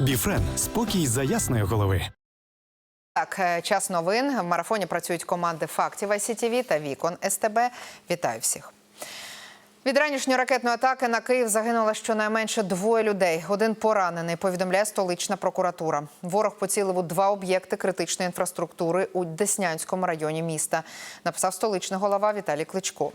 Біфрен спокій за ясної голови. Так, е, час новин. В марафоні працюють команди фактів ICTV та Вікон СТБ. Вітаю всіх. Від ранішньої ракетної атаки на Київ загинуло щонайменше двоє людей. Один поранений. Повідомляє столична прокуратура. Ворог поцілив у два об'єкти критичної інфраструктури у Деснянському районі міста. Написав столичний голова Віталій Кличко.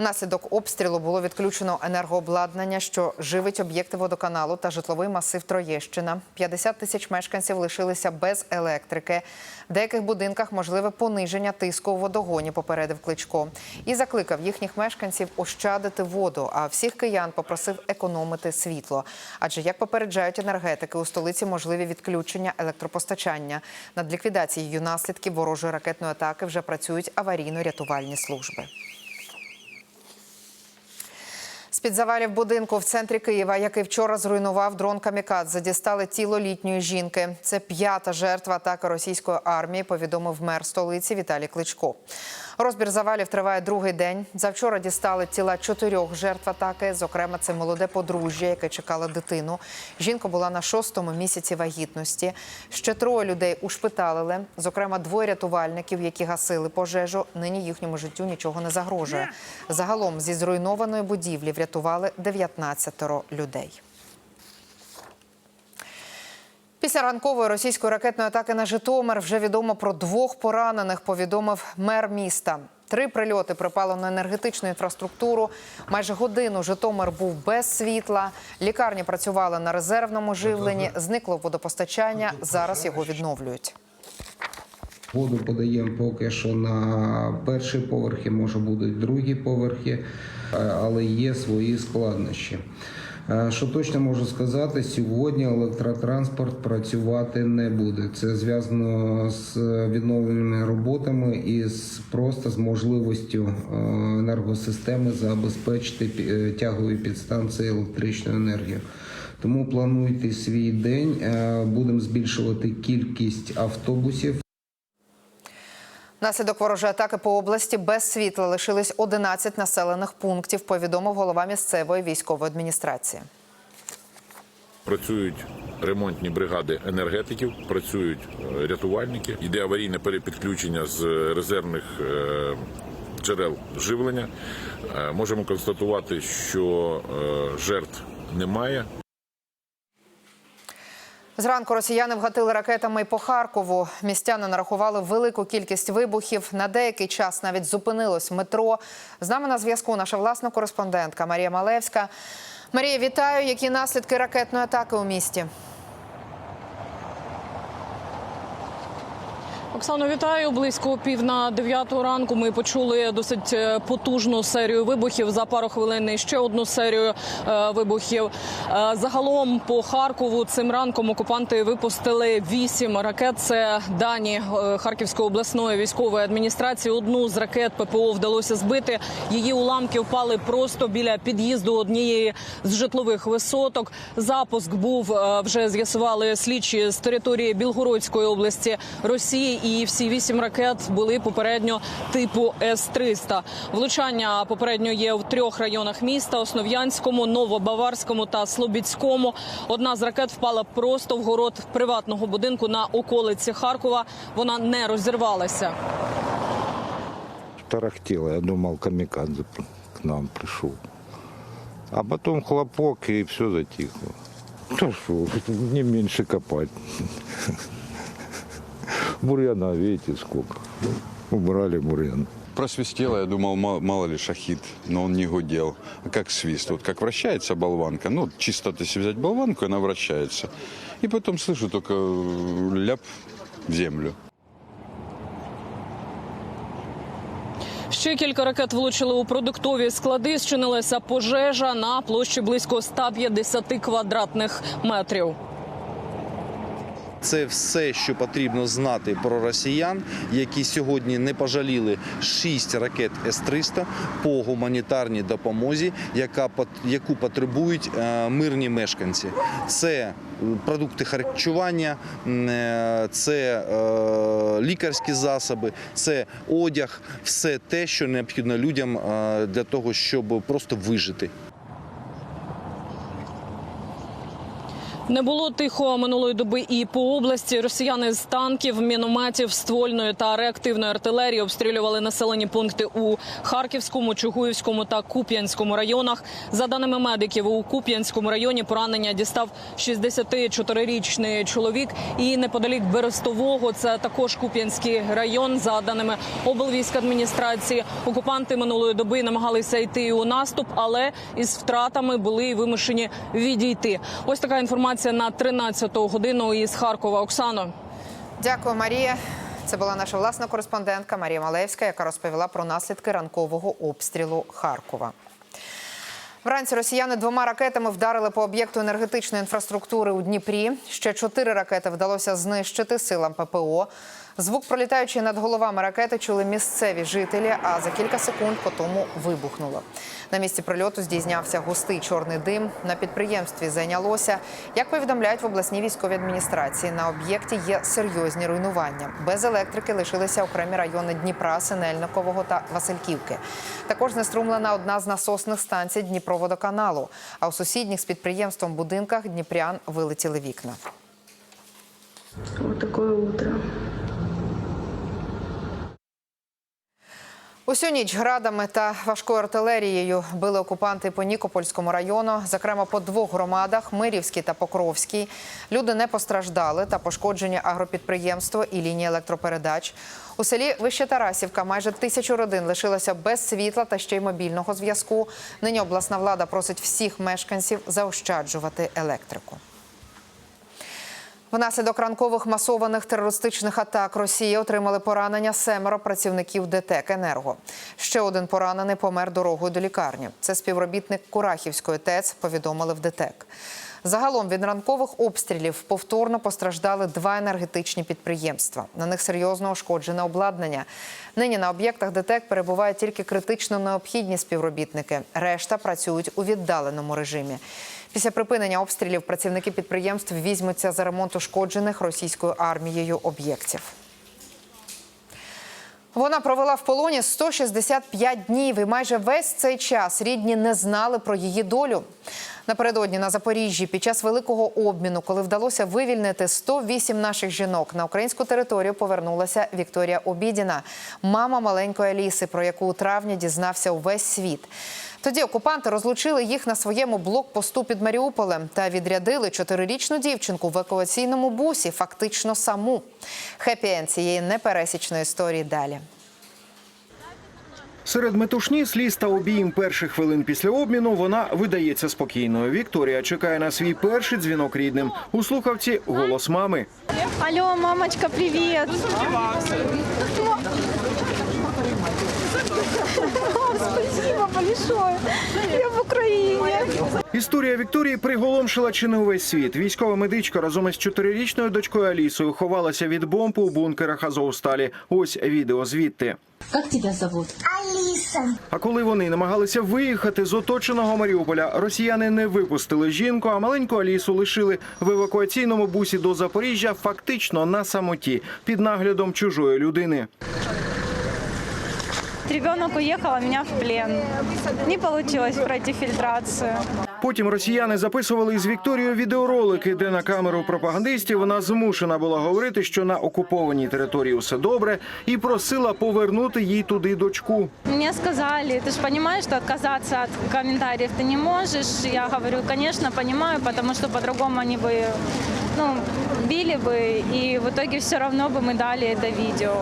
Внаслідок обстрілу було відключено енергообладнання, що живить об'єкти водоканалу та житловий масив Троєщина. 50 тисяч мешканців лишилися без електрики. В деяких будинках можливе пониження тиску у водогоні, попередив Кличко. І закликав їхніх мешканців ощадити воду, а всіх киян попросив економити світло. Адже, як попереджають енергетики, у столиці можливі відключення електропостачання. Над ліквідацією наслідків ворожої ракетної атаки вже працюють аварійно-рятувальні служби. З-під завалів будинку в центрі Києва, який вчора зруйнував дрон Камікадзе, дістали тіло літньої жінки. Це п'ята жертва атаки російської армії, повідомив мер столиці Віталій Кличко. Розбір завалів триває другий день. Завчора дістали тіла чотирьох жертв атаки. Зокрема, це молоде подружжя, яке чекало дитину. Жінка була на шостому місяці вагітності. Ще троє людей ушпиталили. Зокрема, двоє рятувальників, які гасили пожежу. Нині їхньому життю нічого не загрожує. Загалом зі зруйнованої будівлі врятували 19 людей. Після ранкової російської ракетної атаки на Житомир вже відомо про двох поранених. Повідомив мер міста. Три прильоти припало на енергетичну інфраструктуру. Майже годину Житомир був без світла. Лікарні працювали на резервному живленні. Зникло водопостачання. Зараз його відновлюють. Воду подаємо поки що на перші поверхи, може будуть другі поверхи, е, але є свої складнощі. Е, Що точно можу сказати, сьогодні електротранспорт працювати не буде. Це зв'язано з відновленими роботами і з просто з можливістю е, енергосистеми забезпечити е, тягові підстанції електричною енергією. Тому плануйте свій день. Будемо збільшувати кількість автобусів. Наслідок ворожої атаки по області без світла лишились 11 населених пунктів. Повідомив голова місцевої військової адміністрації. Працюють ремонтні бригади енергетиків, працюють е, рятувальники. Йде аварійне перепідключення з резервних е, джерел живлення. Е, Можемо констатувати, що е, жертв немає. Зранку росіяни вгатили ракетами по Харкову. Містяни нарахували велику кількість вибухів. На деякий час навіть зупинилось метро. З нами на зв'язку наша власна кореспондентка Марія Малевська. Марія, вітаю. Які наслідки ракетної атаки у місті? Оксано, вітаю. Близько пів на дев'яту ранку. Ми почули досить е, потужну серію вибухів. За пару хвилин ще одну серію е, вибухів. Е, загалом по Харкову цим ранком окупанти випустили вісім ракет. Це дані Харківської обласної військової адміністрації. Одну з ракет ППО вдалося збити. Її уламки впали просто біля під'їзду однієї з житлових висоток. Запуск був вже з'ясували слідчі з території Білгородської області Росії. І всі вісім ракет були попередньо типу С-300. Влучання попередньо є в трьох районах міста: Основ'янському, Новобаварському та Слобідському. Одна з ракет впала просто в город приватного будинку на околиці Харкова. Вона не розірвалася. тарахтело. Я думал, камикадзе к нам пришел. А потом хлопок, и все затихло. Ну что, не меньше копать. Бурьяна, видите, сколько. Убрали бурьян. Просвистело, я думал, ма- мало ли шахид, но он не гудел. А как свист, вот как вращается болванка, ну, чисто если взять болванку, она вращается. И потом слышу только э, ляп в землю. Ще кілька ракет влучили у продуктові склади. Зчинилася пожежа на площі близько 150 квадратних метрів. Це все, що потрібно знати про росіян, які сьогодні не пожаліли 6 ракет С-300 по гуманітарній допомозі, яка яку потребують е, мирні мешканці. Це е, продукти харчування, е, це лікарські засоби, це одяг, все те, що необхідно людям для того, щоб просто вижити. Не було тихо минулої доби і по області. Росіяни з танків, мінометів, ствольної та реактивної артилерії обстрілювали населені пункти у Харківському, Чугуївському та Куп'янському районах. За даними медиків, у Куп'янському районі поранення дістав 64-річний чоловік. І неподалік Берестового, це також Куп'янський район. За даними облвійськадміністрації, окупанти минулої доби намагалися йти у наступ, але із втратами були вимушені відійти. Ось така інформація на 13-ту годину із Харкова. Оксано. Дякую, Марія. Це була наша власна кореспондентка Марія Малевська, яка розповіла про наслідки ранкового обстрілу Харкова. Вранці росіяни двома ракетами вдарили по об'єкту енергетичної інфраструктури у Дніпрі. Ще чотири ракети вдалося знищити силам ППО. Звук, пролітаючи над головами ракети, чули місцеві жителі, а за кілька секунд по тому вибухнуло. На місці прильоту здійснявся густий чорний дим. На підприємстві зайнялося. Як повідомляють в обласній військовій адміністрації, на об'єкті є серйозні руйнування. Без електрики лишилися окремі райони Дніпра, Синельникового та Васильківки. Також знеструмлена одна з насосних станцій Дніпроводоканалу. А у сусідніх з підприємством будинках Дніпрян вилетіли вікна. Вот такое утро. Усю ніч градами та важкою артилерією били окупанти по Нікопольському району, зокрема по двох громадах Мирівській та Покровській. Люди не постраждали та пошкоджені агропідприємство і лінії електропередач. У селі Вище Тарасівка майже тисячу родин лишилося без світла та ще й мобільного зв'язку. Нині обласна влада просить всіх мешканців заощаджувати електрику. Внаслідок ранкових масованих терористичних атак Росії отримали поранення семеро працівників ДТЕК «Енерго». Ще один поранений помер дорогою до лікарні. Це співробітник Курахівської ТЕЦ, повідомили в ДТЕК. Загалом від ранкових обстрілів повторно постраждали два енергетичні підприємства. На них серйозно ушкоджене обладнання. Нині на об'єктах ДТЕК перебувають тільки критично необхідні співробітники. Решта працюють у віддаленому режимі. Після припинення обстрілів працівники підприємств візьмуться за ремонт ушкоджених російською армією об'єктів. Вона провела в полоні 165 днів, і майже весь цей час рідні не знали про її долю. Напередодні на Запоріжжі під час великого обміну, коли вдалося вивільнити 108 наших жінок, на українську територію повернулася Вікторія Обідіна, мама маленької Аліси, про яку у травні дізнався увесь світ. Тоді окупанти розлучили їх на своєму блокпосту під Маріуполем та відрядили чотирирічну дівчинку в евакуаційному бусі, фактично саму. Хеппі-енд цієї непересічної історії далі. Серед метушні, сліз та обійм перших хвилин після обміну вона видається спокійною. Вікторія чекає на свій перший дзвінок рідним. У слухавці голос мами. Алло, мамочка, привет. Історія Вікторії приголомшила чи не увесь світ. Військова медичка разом із чотирирічною дочкою Алісою ховалася від бомб у бункерах Азовсталі. Ось відео звідти. Как тебя зовут? А коли вони намагалися виїхати з оточеного Маріуполя, росіяни не випустили жінку, а маленьку Алісу лишили в евакуаційному бусі до Запоріжжя фактично на самоті під наглядом чужої людини. Ребенок уехал, а меня в плен. Не получилось пройти фильтрацию. Потім росіяни записували із Вікторією відеоролики, де на камеру пропагандистів вона змушена була говорити, що на окупованій території все добре, і просила повернути їй туди дочку. Мне сказали, ты же понимаешь, что отказаться от комментариев ты не можешь. Я говорю, конечно, понимаю, потому что по-другому они бы ну, били бы, и в итоге все равно бы мы дали это видео.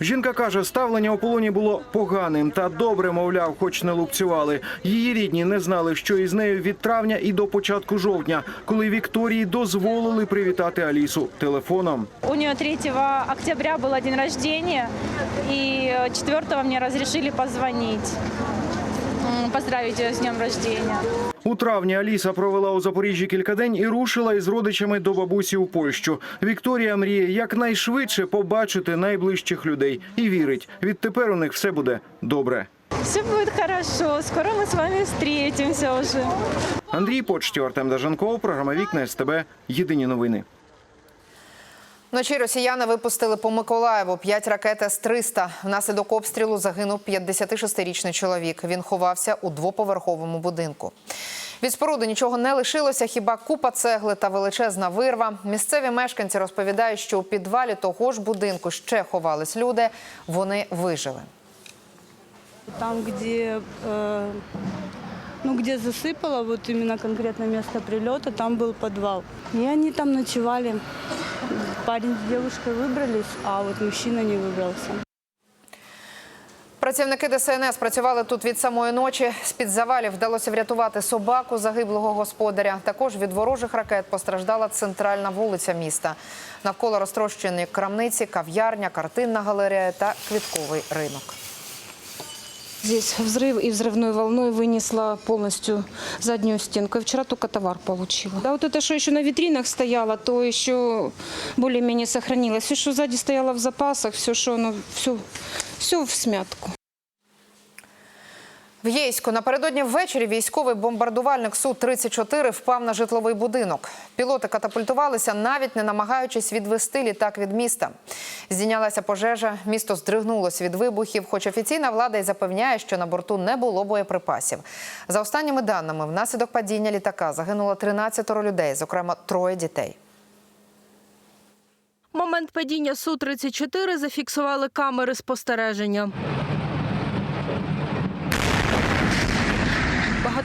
Жінка каже, ставлення у полоні було поганим та добре, мовляв, хоч не лупцювали. Її рідні не знали, що із нею від травня і до початку жовтня, коли Вікторії дозволили привітати Алісу телефоном. У нього 3 октября був день рождения, и 4 мне разрешили позвонить, м, поздравить ее с днем рождения. У травні Аліса провела у Запоріжжі кілька день і рушила із родичами до бабусі у Польщу. Вікторія мріє якнайшвидше побачити найближчих людей і вірить, відтепер у них все буде добре. Все будет хорошо, скоро мы с вами встретимся уже. Андрій Почтів, Артем Дажанков, програма Вікна СТБ. Єдині новини. Вночі росіяни випустили по Миколаєву п'ять ракет С-300. Внаслідок обстрілу загинув 56-річний чоловік. Він ховався у двоповерховому будинку. Від споруди нічого не лишилося, хіба купа цегли та величезна вирва. Місцеві мешканці розповідають, що у підвалі того ж будинку ще ховались люди. Вони вижили. Там, где, э, ну, где засыпало, вот именно конкретно место прилета, там был подвал. И они там ночевали. Парень с девушкой выбрались, а вот мужчина не выбрался. Працівники ДСНС працювали тут від самої ночі. З-під завалів вдалося врятувати собаку загиблого господаря. Також від ворожих ракет постраждала центральна вулиця міста. Навколо розтрощені крамниці, кав'ярня, картинна галерея та квітковий ринок. Здесь взрыв и взрывной волной вынесла полностью заднюю стенку. И вчера только товар получила. Да, вот это, что еще на витринах стояло, то еще более-менее сохранилось. Все, что сзади стояло в запасах, все, что оно, все, все в смятку. В Єйську напередодні ввечері військовий бомбардувальник Су-34 впав на житловий будинок. Пілоти катапультувалися, навіть не намагаючись відвести літак від міста. Здійнялася пожежа, місто здригнулося від вибухів, хоч офіційна влада й запевняє, що на борту не було боєприпасів. За останніми даними, внаслідок падіння літака загинуло 13 людей, зокрема троє дітей. Момент падіння Су-34 зафіксували камери спостереження.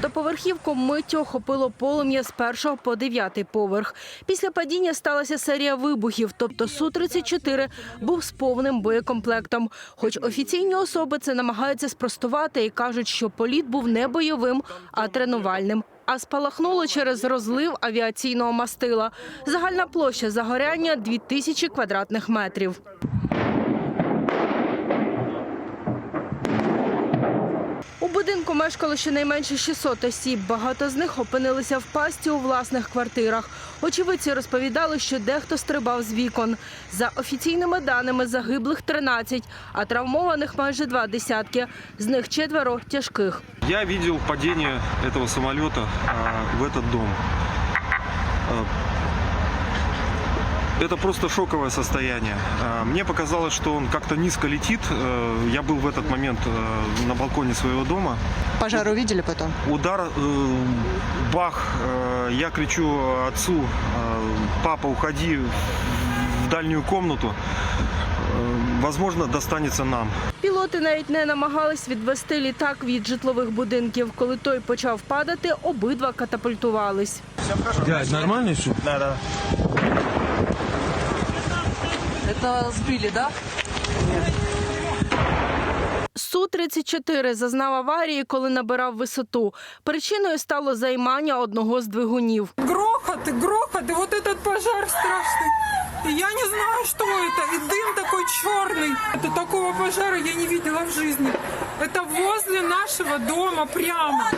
Багатоповерхівку миттю охопило полум'я з першого по дев'ятий поверх. Після падіння сталася серія вибухів, тобто Су-34 був з повним боєкомплектом. Хоч офіційні особи це намагаються спростувати і кажуть, що політ був не бойовим, а тренувальним. А спалахнуло через розлив авіаційного мастила. Загальна площа загоряння – 2000 квадратних метрів. Будинку мешкало щонайменше 600 осіб. Багато з них опинилися в пасті у власних квартирах. Очевидці розповідали, що дехто стрибав з вікон. За офіційними даними загиблих 13, а травмованих майже два десятки. З них четверо тяжких. Я видел падение этого самолета а, в этот дом. А, Это просто шоковое состояние. А, Мне показалось, что он как-то низко летит. Э, Я был в этот момент э, на балконе своего дома. Пожар увидели потом? Удар, э, бах, э, я кричу отцу, э, папа, уходи в дальнюю комнату. Э, Возможно, достанется нам. Пілоти навіть не намагались відвести літак від житлових будинків. Коли той почав падати, обидва катапультувались. Дядь, нормально все? Да, да. Это сбили, да? Су-34 зазнав аварії, коли набирав висоту. Причиною стало займання одного з двигунів. Грохот, и грохот, и вот этот пожар страшный. И я не знаю, что это. И дым такой черный. Это такого пожара я не видела в жизни. Это возле нашего дома прямо.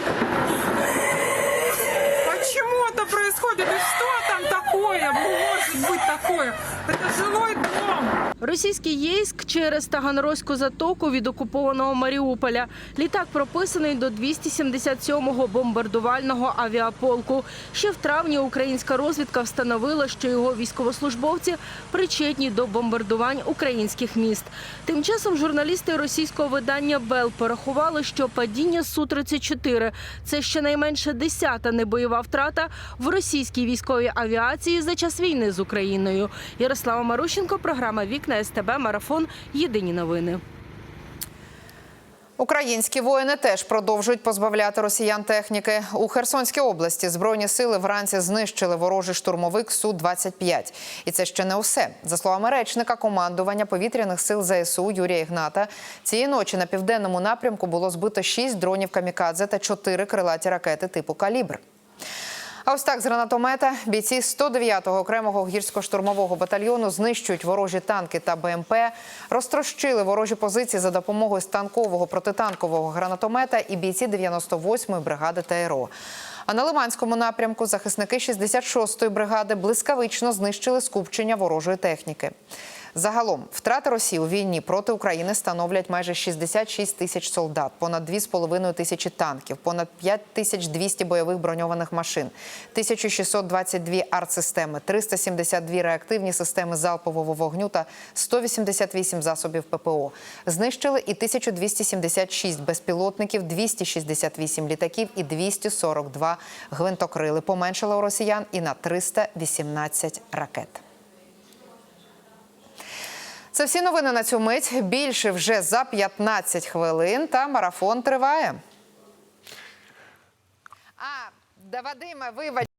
Почему это происходит? И что там такое может быть такое? Это жилой дом. Російський Єйськ через Таганрозьку затоку від окупованого Маріуполя. Літак прописаний до 277-го бомбардувального авіаполку. Ще в травні українська розвідка встановила, що його військовослужбовці причетні до бомбардувань українських міст. Тим часом журналісти російського видання Бел порахували, що падіння Су-34 – це щонайменше десята небойова втрата в російській військовій авіації за час війни з Україною. Ярослава Марущенко, програма Вікна СТБ Марафон. Єдині новини. Українські воїни теж продовжують позбавляти росіян техніки. У Херсонській області збройні сили вранці знищили ворожий штурмовик Су-25. І це ще не усе. За словами речника командування повітряних сил ЗСУ Юрія Ігната, цієї ночі на південному напрямку було збито 6 дронів камікадзе та 4 крилаті ракети типу калібр. А ось так з гранатомета бійці 109-го окремого гірсько-штурмового батальйону знищують ворожі танки та БМП, розтрощили ворожі позиції за допомогою станкового протитанкового гранатомета і бійці 98-ї бригади ТРО. А на Лиманському напрямку захисники 66-ї бригади блискавично знищили скупчення ворожої техніки. Загалом втрати Росії у війні проти України становлять майже 66 тисяч солдат, понад 2,5 тисячі танків, понад 5200 бойових броньованих машин, 1622 артсистеми, 372 реактивні системи залпового вогню та 188 засобів ППО. Знищили і 1276 безпілотників, 268 літаків і 242 гвинтокрили. Поменшили у росіян і на 318 ракет. Це всі новини на цю мить. Більше вже за 15 хвилин. Та марафон триває. А, да Вадиме, вибач.